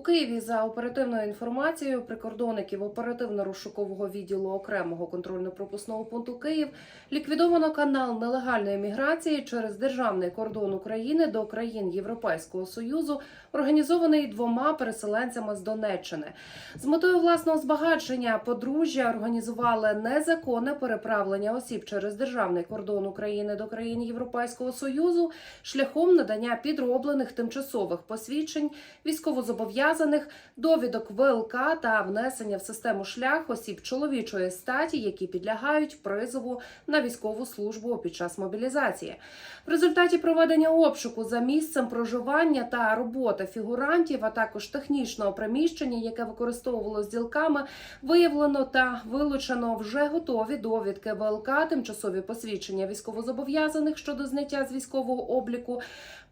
Києві за оперативною інформацією прикордонників оперативно-розшукового відділу окремого контрольно-пропускного пункту Київ ліквідовано канал нелегальної міграції через державний кордон України до країн Європейського союзу, організований двома переселенцями з Донеччини. З метою власного збагачення подружжя організували незаконне переправлення осіб через державний кордон України до країн Європейського союзу шляхом надання підроблених тимчасових посвідчень військовозобов'язаних, довідок ВЛК та внесення в систему шлях осіб чоловічої статі, які підлягають призову на військову службу під час мобілізації. В результаті проведення обшуку за місцем проживання та роботи фігурантів, а також технічного приміщення, яке використовувало зділками, виявлено та вилучено вже готові довідки ВЛК, тимчасові посвідчення військовозобов'язаних щодо зняття з військового обліку.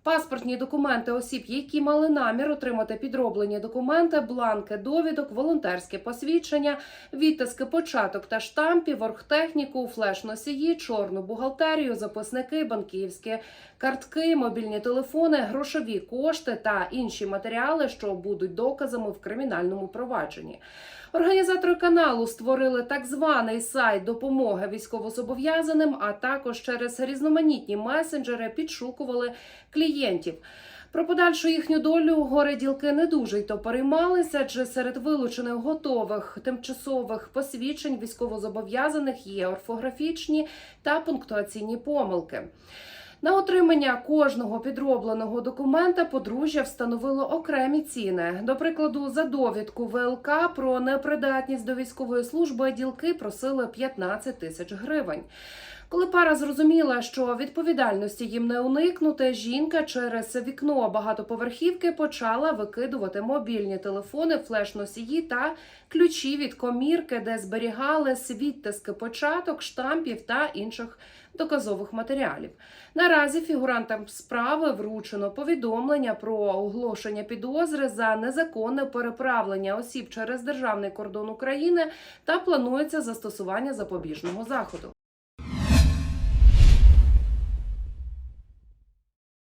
Паспортні документи осіб, які мали намір отримати підроблені документи, бланки довідок, волонтерське посвідчення, відтиски початок та штампів, оргтехніку, флеш-носії, чорну бухгалтерію, записники, банківські картки, мобільні телефони, грошові кошти та інші матеріали, що будуть доказами в кримінальному провадженні. Організатори каналу створили так званий сайт допомоги військовозобов'язаним, а також через різноманітні месенджери підшукували клієнтів. Про подальшу їхню долю горе ділки не дуже й то переймалися, чи серед вилучених готових тимчасових посвідчень військовозобов'язаних є орфографічні та пунктуаційні помилки. На отримання кожного підробленого документа подружжя встановило окремі ціни. До прикладу, за довідку ВЛК про непридатність до військової служби ділки просили 15 тисяч гривень. Коли пара зрозуміла, що відповідальності їм не уникнути, жінка через вікно багатоповерхівки почала викидувати мобільні телефони, флеш-носії та ключі від комірки, де зберігали відтиски початок, штампів та інших доказових матеріалів. Наразі фігурантам справи вручено повідомлення про оголошення підозри за незаконне переправлення осіб через державний кордон України та планується застосування запобіжного заходу.